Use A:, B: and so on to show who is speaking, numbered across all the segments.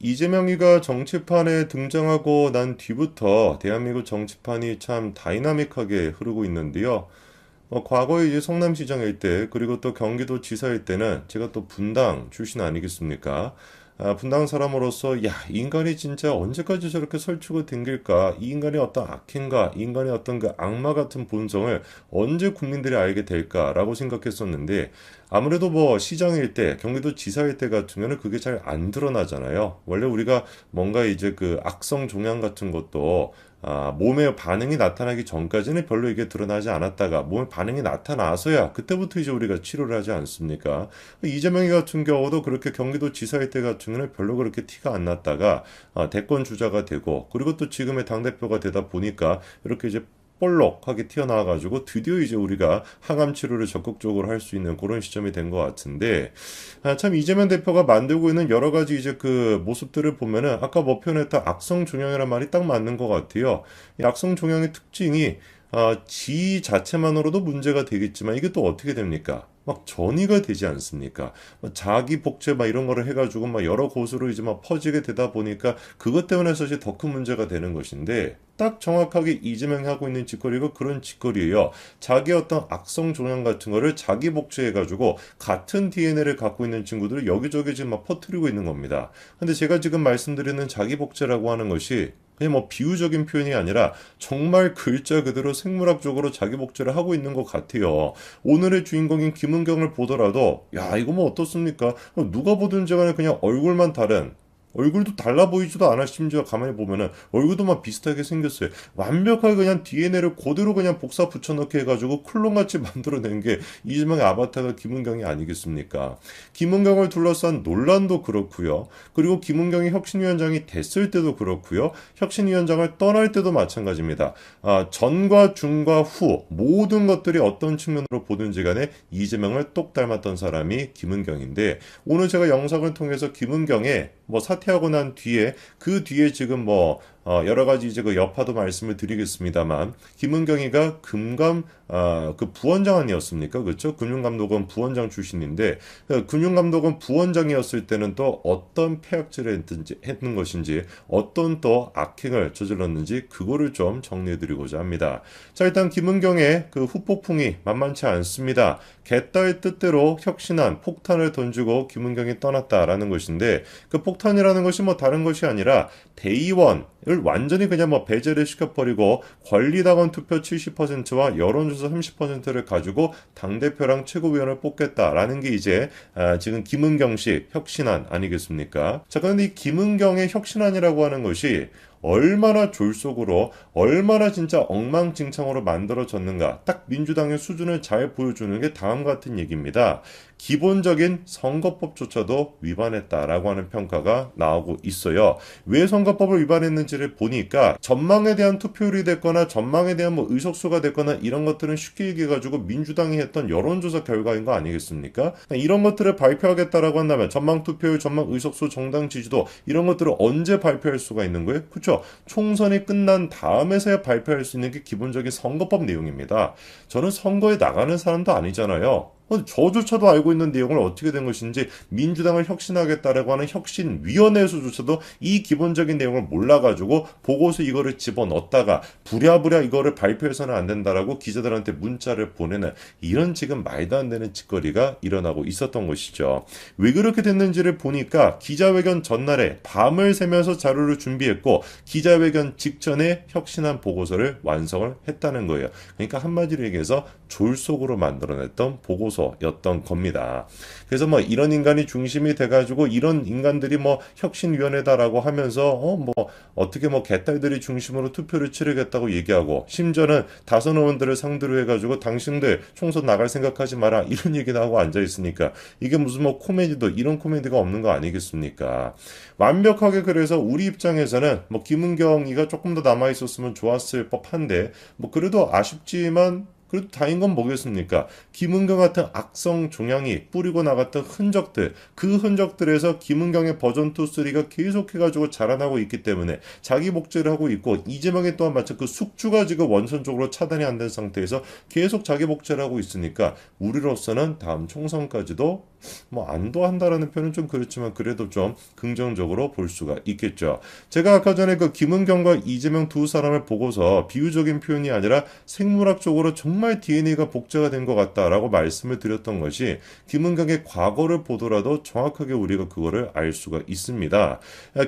A: 이재명이가 정치판에 등장하고 난 뒤부터 대한민국 정치판이 참 다이나믹하게 흐르고 있는데요. 어, 과거에 이제 성남시장일 때, 그리고 또 경기도 지사일 때는 제가 또 분당 출신 아니겠습니까? 아, 분당 사람으로서, 야, 이 인간이 진짜 언제까지 저렇게 설치고 댕길까? 이 인간이 어떤 악행가, 이 인간의 어떤 그 악마 같은 본성을 언제 국민들이 알게 될까라고 생각했었는데, 아무래도 뭐 시장일 때, 경기도 지사일 때 같으면 그게 잘 안 드러나잖아요. 원래 우리가 뭔가 이제 그 악성 종양 같은 것도 아, 몸에 반응이 나타나기 전까지는 별로 이게 드러나지 않았다가 몸에 반응이 나타나서야 그때부터 이제 우리가 치료를 하지 않습니까? 이재명이 같은 경우도 그렇게 경기도 지사일 때 같은 경우는 별로 그렇게 티가 안 났다가 아, 대권 주자가 되고 그리고 또 지금의 당 대표가 되다 보니까 이렇게 이제 볼록하게 튀어나와가지고 드디어 이제 우리가 항암 치료를 적극적으로 할 수 있는 그런 시점이 된 것 같은데 아, 참 이재명 대표가 만들고 있는 여러 가지 이제 그 모습들을 보면은 아까 뭐 표현했던 악성 종양이란 말이 딱 맞는 것 같아요. 이 악성 종양의 특징이 아, 지 자체만으로도 문제가 되겠지만 이게 또 어떻게 됩니까? 막 전이가 되지 않습니까? 자기 복제 막 이런 거를 해가지고 막 여러 곳으로 이제 막 퍼지게 되다 보니까 그것 때문에 사실 더 큰 문제가 되는 것인데 딱 정확하게 이재명이 하고 있는 짓거리가 그런 짓거리예요. 자기 어떤 악성 종양 같은 거를 자기 복제해가지고 같은 DNA를 갖고 있는 친구들을 여기저기 지금 막 퍼뜨리고 있는 겁니다. 근데 제가 지금 말씀드리는 자기 복제라고 하는 것이 그냥 뭐 비유적인 표현이 아니라 정말 글자 그대로 생물학적으로 자기 복제를 하고 있는 것 같아요. 오늘의 주인공인 김은경을 보더라도 야 이거 뭐 어떻습니까? 누가 보든지 간에 그냥 얼굴만 다른 얼굴도 달라 보이지도 않아 심지어 가만히 보면은 얼굴도 막 비슷하게 생겼어요. 완벽하게 그냥 DNA를 그대로 그냥 복사 붙여넣기 해가지고 클론같이 만들어낸 게 이재명의 아바타가 김은경이 아니겠습니까? 김은경을 둘러싼 논란도 그렇고요. 그리고 김은경이 혁신위원장이 됐을 때도 그렇고요. 혁신위원장을 떠날 때도 마찬가지입니다. 아, 전과 중과 후 모든 것들이 어떤 측면으로 보든지 간에 이재명을 똑 닮았던 사람이 김은경인데 오늘 제가 영상을 통해서 김은경의 뭐 사 퇴하고 난 뒤에 그 뒤에 지금 뭐 어, 여러 가지 이제 그 여파도 말씀을 드리겠습니다만 김은경이가 금감 아, 그 부원장 아니었습니까? 그렇죠? 금융감독원 부원장 출신인데 그 금융감독원 부원장이었을 때는 또 어떤 폐악질을 했든지 했는 것인지 어떤 또 악행을 저질렀는지 그거를 좀 정리해 드리고자 합니다. 자 일단 김은경의 그 후폭풍이 만만치 않습니다. 개딸 뜻대로 혁신한 폭탄을 던지고 김은경이 떠났다라는 것인데 그 폭탄이라는 것이 뭐 다른 것이 아니라 대의원 을 완전히 그냥 뭐 배제를 시켜버리고 권리당원 투표 70%와 여론조사 30%를 가지고 당대표랑 최고위원을 뽑겠다라는 게 이제 아, 지금 김은경식 혁신안 아니겠습니까? 자, 그런데 이 김은경의 혁신안이라고 하는 것이 얼마나 졸속으로 얼마나 진짜 엉망진창으로 만들어졌는가 딱 민주당의 수준을 잘 보여주는 게 다음 같은 얘기입니다. 기본적인 선거법조차도 위반했다라고 하는 평가가 나오고 있어요. 왜 선거법을 위반했는지를 보니까 전망에 대한 투표율이 됐거나 전망에 대한 뭐 의석수가 됐거나 이런 것들은 쉽게 얘기해가지고 민주당이 했던 여론조사 결과인 거 아니겠습니까? 이런 것들을 발표하겠다라고 한다면 전망 투표율, 전망 의석수, 정당 지지도 이런 것들을 언제 발표할 수가 있는 거예요? 그렇죠. 총선이 끝난 다음에서야 발표할 수 있는 게 기본적인 선거법 내용입니다. 저는 선거에 나가는 사람도 아니잖아요. 저조차도 알고 있는 내용을 어떻게 된 것인지 민주당을 혁신하겠다라고 하는 혁신위원회에서조차도 이 기본적인 내용을 몰라가지고 보고서 이거를 집어넣었다가 부랴부랴 이거를 발표해서는 안 된다라고 기자들한테 문자를 보내는 이런 지금 말도 안 되는 짓거리가 일어나고 있었던 것이죠. 왜 그렇게 됐는지를 보니까 기자회견 전날에 밤을 새면서 자료를 준비했고 기자회견 직전에 혁신한 보고서를 완성을 했다는 거예요. 그러니까 한마디로 얘기해서 졸속으로 만들어냈던 보고서 요소였던 겁니다. 그래서 뭐 이런 인간이 중심이 돼가지고 이런 인간들이 뭐 혁신위원회다라고 하면서 어 뭐 어떻게 뭐 개딸들이 중심으로 투표를 치르겠다고 얘기하고 심지어는 다선 의원들을 상대로 해가지고 당신들 총선 나갈 생각하지 마라 이런 얘기도 하고 앉아 있으니까 이게 무슨 뭐 코미디도 이런 코미디가 없는 거 아니겠습니까? 완벽하게 그래서 우리 입장에서는 뭐 김은경이가 조금 더 남아 있었으면 좋았을 법한데 뭐 그래도 아쉽지만 그래도 다행인 건 뭐겠습니까? 김은경 같은 악성 종양이 뿌리고 나갔던 흔적들, 그 흔적들에서 김은경의 버전 2, 3가 계속해가지고 자라나고 있기 때문에 자기 복제를 하고 있고 이재명이 또한 마찬 그 숙주가 지금 원천 적으로 차단이 안 된 상태에서 계속 자기 복제를 하고 있으니까 우리로서는 다음 총선까지도 뭐 안도한다라는 표현은 좀 그렇지만 그래도 좀 긍정적으로 볼 수가 있겠죠. 제가 아까 전에 그 김은경과 이재명 두 사람을 보고서 비유적인 표현이 아니라 생물학적으로 정말 DNA가 복제가 된 것 같다라고 말씀을 드렸던 것이 김은경의 과거를 보더라도 정확하게 우리가 그거를 알 수가 있습니다.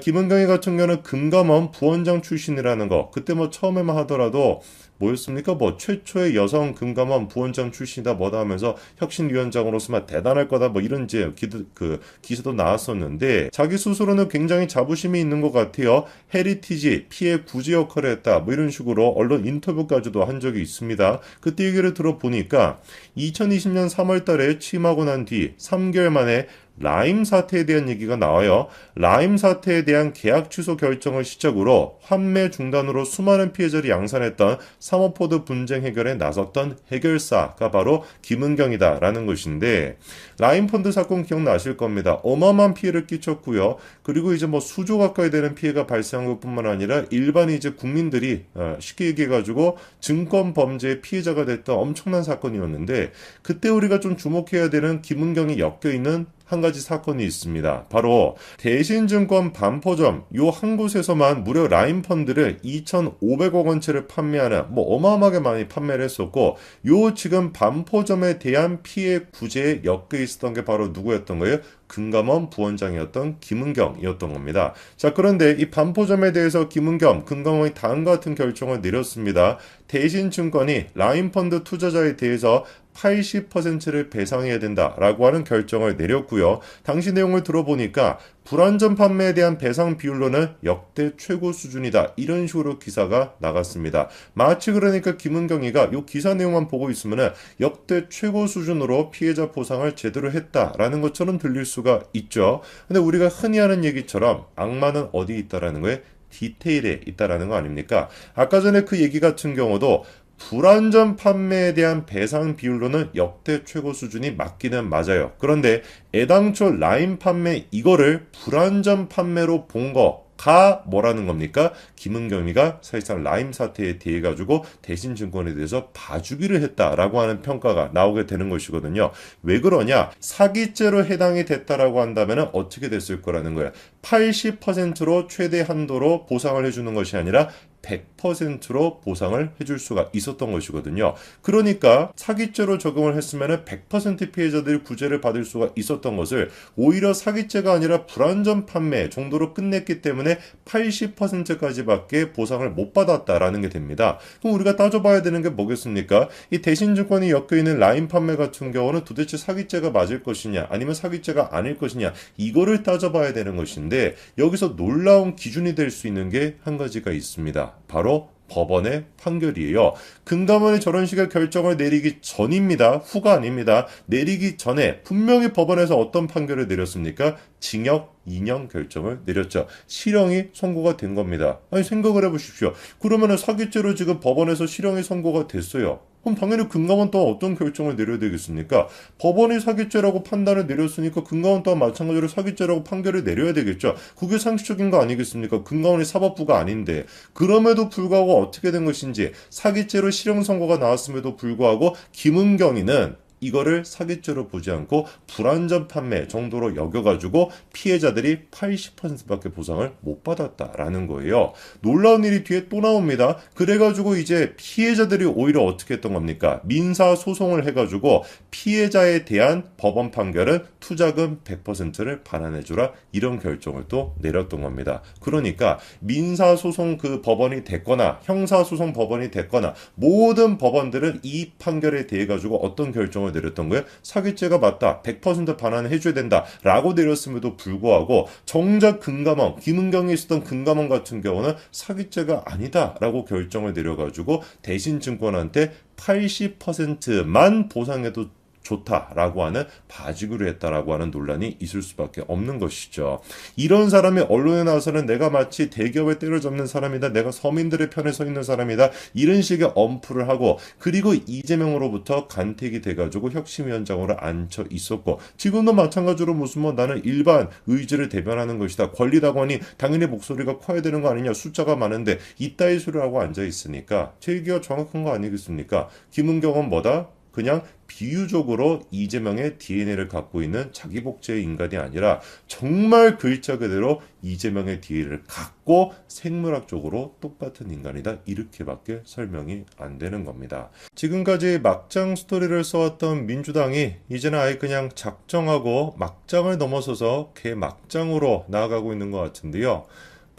A: 김은경이 같은 경우는 금감원 부원장 출신이라는 거 그때 뭐 처음에만 하더라도 뭐였습니까? 뭐 최초의 여성 금감원 부원장 출신이다 뭐다 하면서 혁신위원장으로서만 대단할 거다 뭐 이런 이제 기드, 그 기사도 나왔었는데 자기 스스로는 굉장히 자부심이 있는 것 같아요. 헤리티지 피해 구제 역할을 했다 뭐 이런 식으로 언론 인터뷰까지도 한 적이 있습니다. 그때 얘기를 들어보니까 2020년 3월달에 취임하고 난 뒤 3개월 만에 라임 사태에 대한 얘기가 나와요. 라임 사태에 대한 계약 취소 결정을 시작으로 환매 중단으로 수많은 피해자를 양산했던 사모포드 분쟁 해결에 나섰던 해결사가 바로 김은경이다라는 것인데 라임 펀드 사건 기억나실 겁니다. 어마어마한 피해를 끼쳤고요. 그리고 이제 뭐 수조 가까이 되는 피해가 발생한 것뿐만 아니라 일반 이제 국민들이 어, 쉽게 얘기해 가지고 증권 범죄의 피해자가 됐던 엄청난 사건이었는데 그때 우리가 좀 주목해야 되는 김은경이 엮여 있는 한 가지 사건이 있습니다. 바로 대신증권 반포점 요 한 곳에서만 무려 라인 펀드를 2,500억 원치를 판매하는 뭐 어마어마하게 많이 판매를 했었고 요 지금 반포점에 대한 피해 구제에 엮여 있었던 게 바로 누구였던 거예요? 금감원 부원장이었던 김은경이었던 겁니다. 자, 그런데 이 반포점에 대해서 김은경, 금감원이 다음과 같은 결정을 내렸습니다. 대신증권이 라인펀드 투자자에 대해서 80%를 배상해야 된다라고 하는 결정을 내렸고요. 당시 내용을 들어보니까 불안전 판매에 대한 배상 비율로는 역대 최고 수준이다. 이런 식으로 기사가 나갔습니다. 마치 그러니까 김은경이가 이 기사 내용만 보고 있으면 역대 최고 수준으로 피해자 보상을 제대로 했다라는 것처럼 들릴 수가 있죠. 근데 우리가 흔히 하는 얘기처럼 악마는 어디 있다라는 거에 디테일에 있다라는 거 아닙니까? 아까 전에 그 얘기 같은 경우도 불안전 판매에 대한 배상 비율로는 역대 최고 수준이 맞기는 맞아요. 그런데 애당초 라인 판매 이거를 불안전 판매로 본 거. 가 뭐라는 겁니까? 김은경이가 사실상 라임 사태에 대해 가지고 대신 증권에 대해서 봐주기를 했다라고 하는 평가가 나오게 되는 것이거든요. 왜 그러냐? 사기죄로 해당이 됐다라고 한다면 어떻게 됐을 거라는 거야. 80%로 최대 한도로 보상을 해주는 것이 아니라 100%로 보상을 해줄 수가 있었던 것이거든요. 그러니까 사기죄로 적용을 했으면 100% 피해자들이 구제를 받을 수가 있었던 것을 오히려 사기죄가 아니라 불안전 판매 정도로 끝냈기 때문에 80%까지밖에 보상을 못 받았다라는 게 됩니다. 그럼 우리가 따져봐야 되는 게 뭐겠습니까? 이 대신증권이 엮여 있는 라인 판매 같은 경우는 도대체 사기죄가 맞을 것이냐 아니면 사기죄가 아닐 것이냐 이거를 따져봐야 되는 것인데 여기서 놀라운 기준이 될 수 있는 게 한 가지가 있습니다. 바로 법원의 판결이에요. 금감원이 저런 식의 결정을 내리기 전입니다. 후가 아닙니다. 내리기 전에 분명히 법원에서 어떤 판결을 내렸습니까? 징역 2년 결정을 내렸죠. 실형이 선고가 된 겁니다. 아니 생각을 해보십시오. 그러면 사기죄로 지금 법원에서 실형이 선고가 됐어요. 그럼 당연히 금감원 또한 어떤 결정을 내려야 되겠습니까? 법원이 사기죄라고 판단을 내렸으니까 금감원 또한 마찬가지로 사기죄라고 판결을 내려야 되겠죠. 그게 상식적인 거 아니겠습니까? 금감원이 사법부가 아닌데 그럼에도 불구하고 어떻게 된 것인지 사기죄로 실형 선고가 나왔음에도 불구하고 김은경이는 이거를 사기죄로 보지 않고 불안전 판매 정도로 여겨가지고 피해자들이 80%밖에 보상을 못 받았다라는 거예요. 놀라운 일이 뒤에 또 나옵니다. 그래가지고 이제 피해자들이 오히려 어떻게 했던 겁니까? 민사 소송을 해가지고 피해자에 대한 법원 판결은 투자금 100%를 반환해주라 이런 결정을 또 내렸던 겁니다. 그러니까 민사 소송 그 법원이 됐거나 형사 소송 법원이 됐거나 모든 법원들은 이 판결에 대해 가지고 어떤 결정을 결정을 내렸던 거예요. 사기죄가 맞다. 100% 반환을 해줘야 된다. 라고 내렸음에도 불구하고 정작 금감원, 김은경이 있었던 금감원 같은 경우는 사기죄가 아니다. 라고 결정을 내려가지고 대신 증권한테 80%만 보상해도 좋다라고 하는 봐주기로 했다라고 하는 논란이 있을 수밖에 없는 것이죠. 이런 사람이 언론에 나와서는 내가 마치 대기업에 때려잡는 사람이다. 내가 서민들의 편에 서 있는 사람이다. 이런 식의 엄프를 하고 그리고 이재명으로부터 간택이 돼가지고 혁신위원장으로 앉혀 있었고 지금도 마찬가지로 무슨 뭐 나는 일반 의지를 대변하는 것이다. 권리다고 하니 당연히 목소리가 커야 되는 거 아니냐. 숫자가 많은데 이따위 소리를 하고 앉아 있으니까 제 얘기가 정확한 거 아니겠습니까? 김은경은 뭐다? 그냥 비유적으로 이재명의 DNA를 갖고 있는 자기 복제의 인간이 아니라 정말 글자 그대로 이재명의 DNA를 갖고 생물학적으로 똑같은 인간이다. 이렇게밖에 설명이 안 되는 겁니다. 지금까지 막장 스토리를 써왔던 민주당이 이제는 아예 그냥 작정하고 막장을 넘어서서 개막장으로 나아가고 있는 것 같은데요.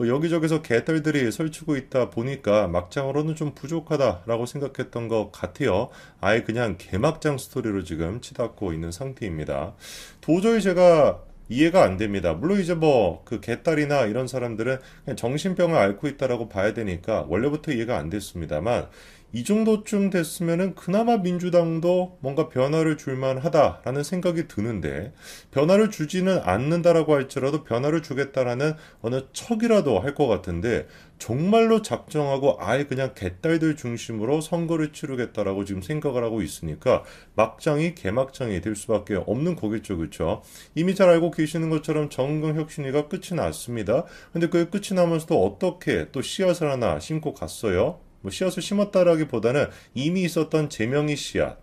A: 뭐 여기저기서 개딸들이 설치고 있다 보니까 막장으로는 좀 부족하다라고 생각했던 것 같아요. 아예 그냥 개막장 스토리로 지금 치닫고 있는 상태입니다. 도저히 제가 이해가 안 됩니다. 물론 이제 뭐 그 개딸이나 이런 사람들은 정신병을 앓고 있다라고 봐야 되니까 원래부터 이해가 안 됐습니다만 이 정도쯤 됐으면은 그나마 민주당도 뭔가 변화를 줄만 하다라는 생각이 드는데 변화를 주지는 않는다라고 할지라도 변화를 주겠다라는 어느 척이라도 할 것 같은데 정말로 작정하고 아예 그냥 개딸들 중심으로 선거를 치르겠다라고 지금 생각을 하고 있으니까 막장이 개막장이 될 수밖에 없는 거겠죠, 그렇죠? 이미 잘 알고 계시는 것처럼 정경 혁신위가 끝이 났습니다. 근데 그게 끝이 나면서도 어떻게 또 씨앗을 하나 심고 갔어요? 뭐 씨앗을 심었다라기보다는 이미 있었던 제명의 씨앗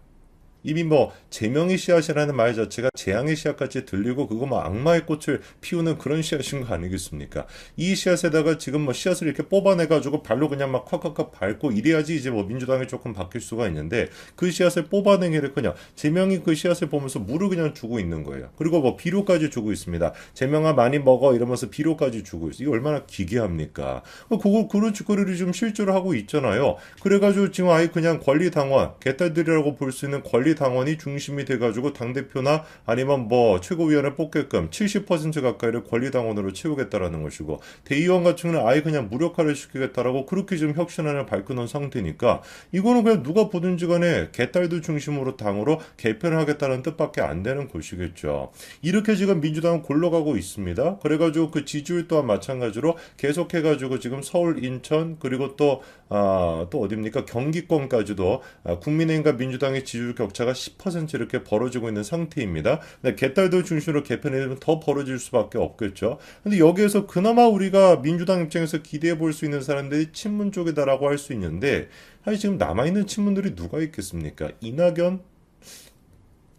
A: 이미 뭐 제명의 씨앗이라는 말 자체가 재앙의 씨앗같이 들리고 그거 뭐 악마의 꽃을 피우는 그런 씨앗인 거 아니겠습니까? 이 씨앗에다가 지금 뭐 씨앗을 이렇게 뽑아내가지고 발로 그냥 막 콱콱콱 밟고 이래야지 이제 뭐 민주당이 조금 바뀔 수가 있는데 그 씨앗을 뽑아내기를 그냥 제명이 그 씨앗을 보면서 물을 그냥 주고 있는 거예요. 그리고 뭐 비료까지 주고 있습니다. 제명아 많이 먹어 이러면서 비료까지 주고 있어. 이게 얼마나 기괴합니까? 그거 그런 짓거리를 좀 실제로 하고 있잖아요. 그래가지고 지금 아예 그냥 권리당원 개딸들이라고 볼 수 있는 권리 당원이 중심이 돼가지고 당대표나 아니면 뭐 최고위원을 뽑게끔 70% 가까이를 권리당원으로 채우겠다라는 것이고 대의원 같은 경우는 아예 그냥 무력화를 시키겠다라고 그렇게 지금 혁신안을 밝혀놓은 상태니까 이거는 그냥 누가 보든지 간에 개딸들 중심으로 당으로 개편을 하겠다는 뜻밖에 안 되는 것이겠죠. 이렇게 지금 민주당은 골러가고 있습니다. 그래가지고 그 지지율 또한 마찬가지로 계속해가지고 지금 서울, 인천 그리고 또, 아, 또 어딥니까? 경기권까지도 아, 국민의힘과 민주당의 지지율 격차가 격차가 10% 이렇게 벌어지고 있는 상태입니다. 근데 개딸들 중심으로 개편이 되면 더 벌어질 수밖에 없겠죠. 근데 여기에서 그나마 우리가 민주당 입장에서 기대해 볼 수 있는 사람들이 친문 쪽이다라고 할 수 있는데 사실 지금 남아있는 친문들이 누가 있겠습니까? 이낙연?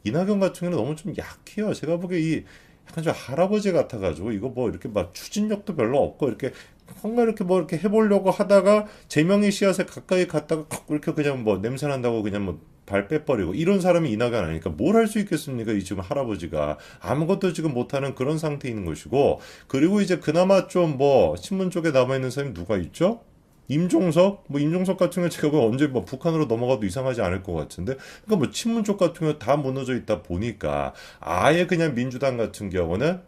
A: 이낙연 같은 경우는 너무 좀 약해요. 제가 보기에 이 약간 좀 할아버지 같아가지고 이거 뭐 이렇게 막 추진력도 별로 없고 이렇게 뭔가 이렇게 뭐 이렇게 해보려고 하다가 제명의 씨앗에 가까이 갔다가 이렇게 그냥 뭐 냄새 난다고 그냥 뭐 발 빼버리고 이런 사람이 이나가 아니니까 뭘 할 수 있겠습니까? 이 지금 할아버지가 아무것도 지금 못하는 그런 상태에 있는 것이고 그리고 이제 그나마 좀 뭐 신문 쪽에 남아 있는 사람이 누가 있죠? 임종석 뭐 임종석 같은 경우 제가 언제 뭐 북한으로 넘어가도 이상하지 않을 것 같은데 그러니까 뭐 친문 쪽 같은 경우 다 무너져 있다 보니까 아예 그냥 민주당 같은 경우는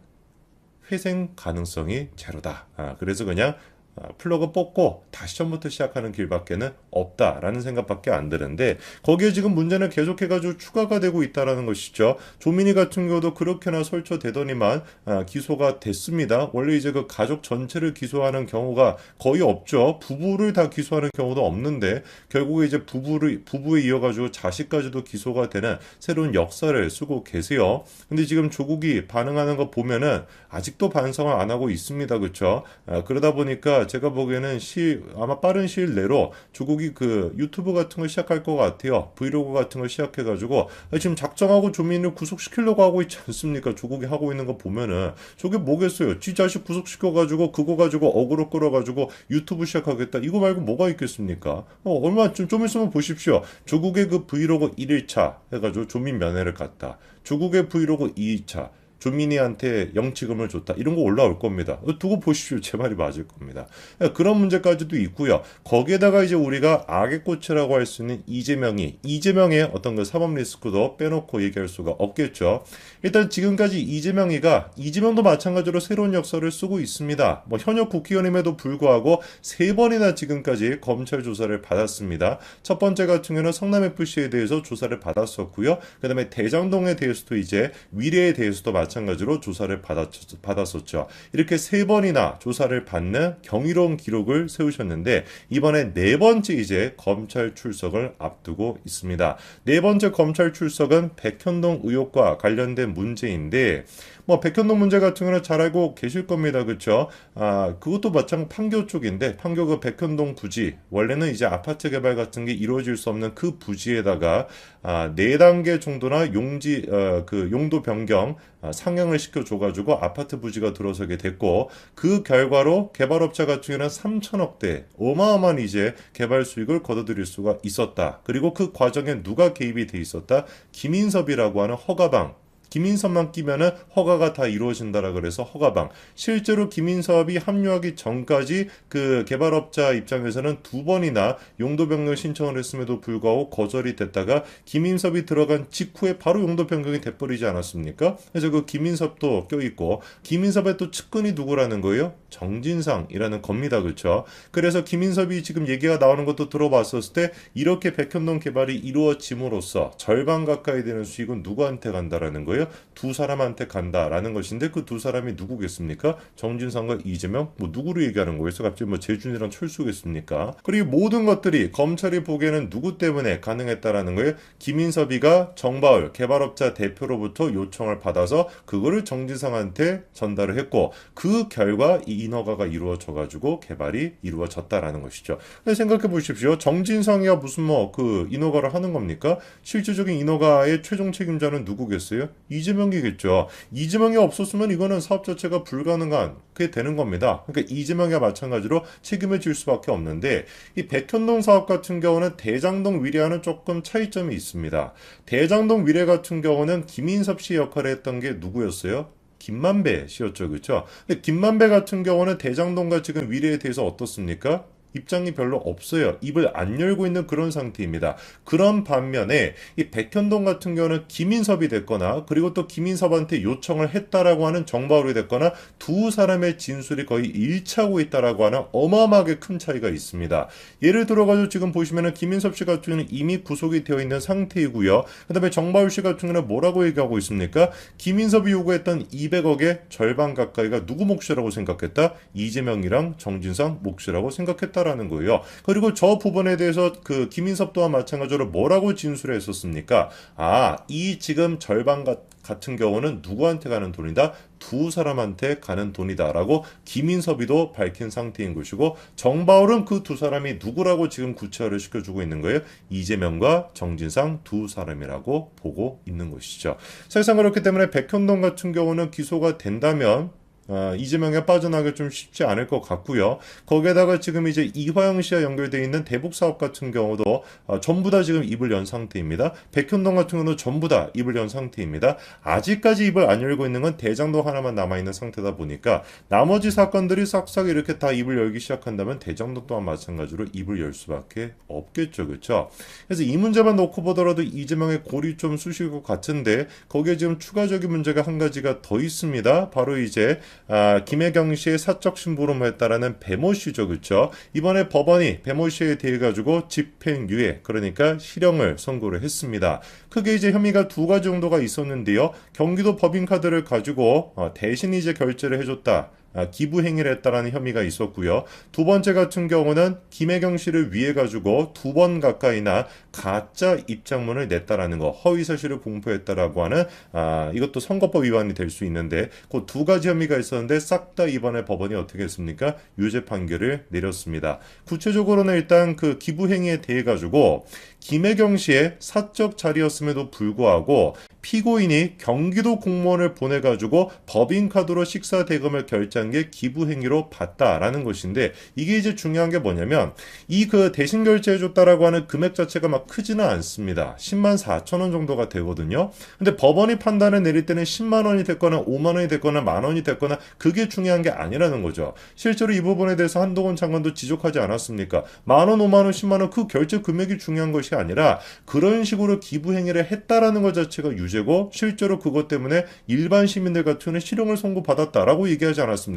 A: 회생 가능성이 제로다. 아, 그래서 그냥 아, 플러그 뽑고 다시 처음부터 시작하는 길밖에는 없다라는 생각밖에 안 드는데 거기에 지금 문제는 계속해가지고 추가가 되고 있다라는 것이죠. 조민희 같은 경우도 그렇게나 설쳐되더니만 아, 기소가 됐습니다. 원래 이제 그 가족 전체를 기소하는 경우가 거의 없죠. 부부를 다 기소하는 경우도 없는데 결국에 이제 부부를 부부에 이어가지고 자식까지도 기소가 되는 새로운 역사를 쓰고 계세요. 근데 지금 조국이 반응하는 거 보면은 아직도 반성을 안 하고 있습니다. 그렇죠? 아, 그러다 보니까 제가 보기에는 시 아마 빠른 시일 내로 조국이 그 유튜브 같은 걸 시작할 것 같아요. 브이로그 같은 걸 시작해가지고 지금 작정하고 조민을 구속시키려고 하고 있지 않습니까? 조국이 하고 있는 거 보면은 저게 뭐겠어요? 지 자식 구속시켜가지고 그거 가지고 어그로 끌어가지고 유튜브 시작하겠다. 이거 말고 뭐가 있겠습니까? 어, 얼마 좀, 좀 있으면 보십시오. 조국의 그 브이로그 1일차 해가지고 조민 면회를 갔다. 조국의 브이로그 2일차. 조민이한테 영치금을 줬다. 이런 거 올라올 겁니다. 두고 보십시오. 제 말이 맞을 겁니다. 그런 문제까지도 있고요. 거기에다가 이제 우리가 악의 꽃이라고 할 수 있는 이재명이 이재명의 어떤 그 사법 리스크도 빼놓고 얘기할 수가 없겠죠. 일단 지금까지 이재명이가 이재명도 마찬가지로 새로운 역사를 쓰고 있습니다. 뭐 현역 국회의원임에도 불구하고 세 번이나 지금까지 검찰 조사를 받았습니다. 첫 번째 같은 경우는 성남 FC에 대해서 조사를 받았었고요. 그다음에 대장동에 대해서도 이제 위례에 대해서도 마찬가지로 마찬가지로 조사를 받았, 받았었죠. 이렇게 세 번이나 조사를 받는 경이로운 기록을 세우셨는데 이번에 네 번째 이제 검찰 출석을 앞두고 있습니다. 네 번째 검찰 출석은 백현동 의혹과 관련된 문제인데 뭐 백현동 문제 같은 경우는 잘 알고 계실 겁니다. 그렇죠? 아, 그것도 마찬가지 판교 쪽인데 판교 그 백현동 부지 원래는 이제 아파트 개발 같은 게 이루어질 수 없는 그 부지에다가 아, 네 단계 정도나 용지 어, 그 용도 변경 아, 상향을 시켜 줘 가지고 아파트 부지가 들어서게 됐고 그 결과로 개발업자 같은 경우는 3천억대 어마어마한 이제 개발 수익을 거둬들일 수가 있었다. 그리고 그 과정에 누가 개입이 돼 있었다? 김인섭이라고 하는 허가방 김인섭만 끼면은 허가가 다 이루어진다라 그래서 허가방. 실제로 김인섭이 합류하기 전까지 그 개발업자 입장에서는 두 번이나 용도 변경 신청을 했음에도 불구하고 거절이 됐다가 김인섭이 들어간 직후에 바로 용도 변경이 돼버리지 않았습니까? 그래서 그 김인섭도 껴있고 김인섭의 또 측근이 누구라는 거예요? 정진상이라는 겁니다. 그렇죠? 그래서 김인섭이 지금 얘기가 나오는 것도 들어봤었을 때 이렇게 백현동 개발이 이루어짐으로써 절반 가까이 되는 수익은 누구한테 간다라는 거예요? 두 사람한테 간다라는 것인데 그 두 사람이 누구겠습니까? 정진상과 이재명 뭐 누구를 얘기하는 거겠어? 갑자기 뭐 재준이랑 철수겠습니까? 그리고 모든 것들이 검찰이 보기에는 누구 때문에 가능했다라는 거예요? 김인섭이가 정바울 개발업자 대표로부터 요청을 받아서 그거를 정진상한테 전달을 했고 그 결과 이 인허가가 이루어져 가지고 개발이 이루어졌다라는 것이죠. 생각해 보십시오. 정진상이야 무슨 뭐 그 인허가를 하는 겁니까? 실질적인 인허가의 최종 책임자는 누구겠어요? 이재명이겠죠. 이재명이 없었으면 이거는 사업 자체가 불가능한 게 되는 겁니다. 그러니까 이재명이와 마찬가지로 책임을 질 수밖에 없는데 이 백현동 사업 같은 경우는 대장동 위례와는 조금 차이점이 있습니다. 대장동 위례 같은 경우는 김인섭 씨 역할을 했던 게 누구였어요? 김만배 씨였죠. 그렇죠? 근데 김만배 같은 경우는 대장동과 지금 위례에 대해서 어떻습니까? 입장이 별로 없어요. 입을 안 열고 있는 그런 상태입니다. 그런 반면에 이 백현동 같은 경우는 김인섭이 됐거나 그리고 또 김인섭한테 요청을 했다라고 하는 정바울이 됐거나 두 사람의 진술이 거의 일치하고 있다라고 하는 어마어마하게 큰 차이가 있습니다. 예를 들어가지고 지금 보시면은 김인섭 씨 같은 경우는 이미 구속이 되어 있는 상태이고요. 그다음에 정바울 씨 같은 경우는 뭐라고 얘기하고 있습니까? 김인섭이 요구했던 200억의 절반 가까이가 누구 몫이라고 생각했다? 이재명이랑 정진상 몫이라고 생각했다. 했다라는 거예요. 그리고 저 부분에 대해서 그 김인섭 또한 마찬가지로 뭐라고 진술을 했었습니까? 아, 이 지금 절반 같은 경우는 누구한테 가는 돈이다? 두 사람한테 가는 돈이다라고 김인섭이도 밝힌 상태인 것이고 정바울은 그 두 사람이 누구라고 지금 구체화를 시켜주고 있는 거예요. 이재명과 정진상 두 사람이라고 보고 있는 것이죠. 사실상 그렇기 때문에 백현동 같은 경우는 기소가 된다면 어, 이재명에 빠져나기 좀 쉽지 않을 것 같고요. 거기에다가 지금 이제 이화영 씨와 연결되어 있는 대북 사업 같은 경우도 어, 전부 다 지금 입을 연 상태입니다. 백현동 같은 경우도 전부 다 입을 연 상태입니다. 아직까지 입을 안 열고 있는 건 대장동 하나만 남아 있는 상태다 보니까 나머지 사건들이 싹싹 이렇게 다 입을 열기 시작한다면 대장동 또한 마찬가지로 입을 열 수밖에 없겠죠, 그렇죠? 그래서 이 문제만 놓고 보더라도 이재명의 골이 좀 쑤실 것 같은데 거기에 지금 추가적인 문제가 한 가지가 더 있습니다. 바로 이제 아, 김혜경 씨의 사적 심부름을 했다라는 배모 씨죠, 그렇죠? 이번에 법원이 배모 씨에 대해 가지고 집행유예, 그러니까 실형을 선고를 했습니다. 크게 이제 혐의가 두 가지 정도가 있었는데요. 경기도 법인카드를 가지고 어, 대신 이제 결제를 해줬다. 아, 기부 행위를 했다라는 혐의가 있었고요. 두 번째 같은 경우는 김혜경 씨를 위해 가지고 두 번 가까이나 가짜 입장문을 냈다라는 거, 허위 사실을 공표했다라고 하는 아, 이것도 선거법 위반이 될 수 있는데 그 두 가지 혐의가 있었는데 싹 다 이번에 법원이 어떻게 했습니까? 유죄 판결을 내렸습니다. 구체적으로는 일단 그 기부 행위에 대해 가지고 김혜경 씨의 사적 자리였음에도 불구하고 피고인이 경기도 공무원을 보내 가지고 법인카드로 식사 대금을 결제 한게 기부 행위로 봤다라는 것인데 이게 이제 중요한 게 뭐냐면 이 그 대신 결제해 줬다라고 하는 금액 자체가 막 크지는 않습니다. 10만 4천 원 정도가 되거든요. 근데 법원이 판단을 내릴 때는 10만 원이 됐거나 5만 원이 됐거나 만 원이 됐거나 그게 중요한 게 아니라는 거죠. 실제로 이 부분에 대해서 한동훈 장관도 지적하지 않았습니까? 만 원, 5만 원, 10만 원 그 결제 금액이 중요한 것이 아니라 그런 식으로 기부 행위를 했다라는 것 자체가 유죄 유죄고 실제로 그것 때문에 일반 시민들 같은 경우는 실형을 선고받았다라고 얘기하지 않았습니까?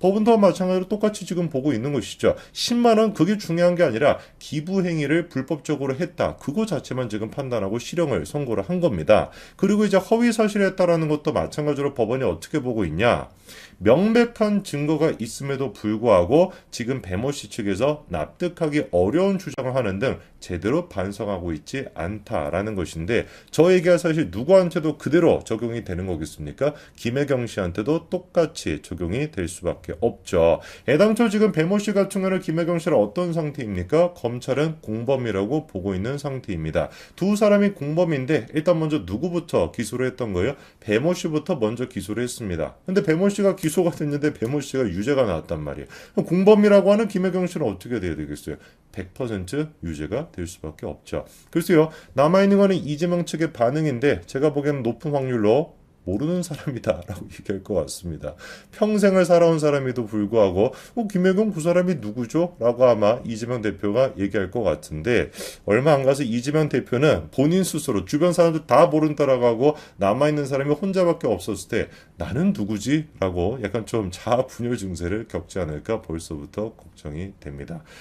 A: 법원도 마찬가지로 똑같이 지금 보고 있는 것이죠. 10만 원 그게 중요한 게 아니라 기부 행위를 불법적으로 했다. 그거 자체만 지금 판단하고 실형을 선고를 한 겁니다. 그리고 이제 허위 사실에 따르는 것도 마찬가지로 법원이 어떻게 보고 있냐? 명백한 증거가 있음에도 불구하고 지금 배모 씨 측에서 납득하기 어려운 주장을 하는 등 제대로 반성하고 있지 않다라는 것인데 저 얘기가 사실 누구한테도 그대로 적용이 되는 거겠습니까? 김혜경 씨한테도 똑같이 적용이 될 수밖에 없죠. 애당초 지금 배모 씨 같은 경우는 김혜경 씨를 어떤 상태입니까? 검찰은 공범이라고 보고 있는 상태입니다. 두 사람이 공범인데 일단 먼저 누구부터 기소를 했던 거예요? 배모 씨부터 먼저 기소를 했습니다. 근데 배모 씨가 기소가 됐는데 배모 씨가 유죄가 나왔단 말이에요. 공범이라고 하는 김혜경 씨는 어떻게 돼야 되겠어요? 100% 유죄가 될 수밖에 없죠. 글쎄요, 남아있는 거는 이재명 측의 반응인데 제가 보기에는 높은 확률로 모르는 사람이다 라고 얘기할 것 같습니다. 평생을 살아온 사람에도 불구하고 어, 김혜경 그 사람이 누구죠? 라고 아마 이재명 대표가 얘기할 것 같은데 얼마 안 가서 이재명 대표는 본인 스스로 주변 사람들 다 모른다라고 하고 남아있는 사람이 혼자밖에 없었을 때 나는 누구지? 라고 약간 좀 자아 분열 증세를 겪지 않을까 벌써부터 걱정이 됩니다.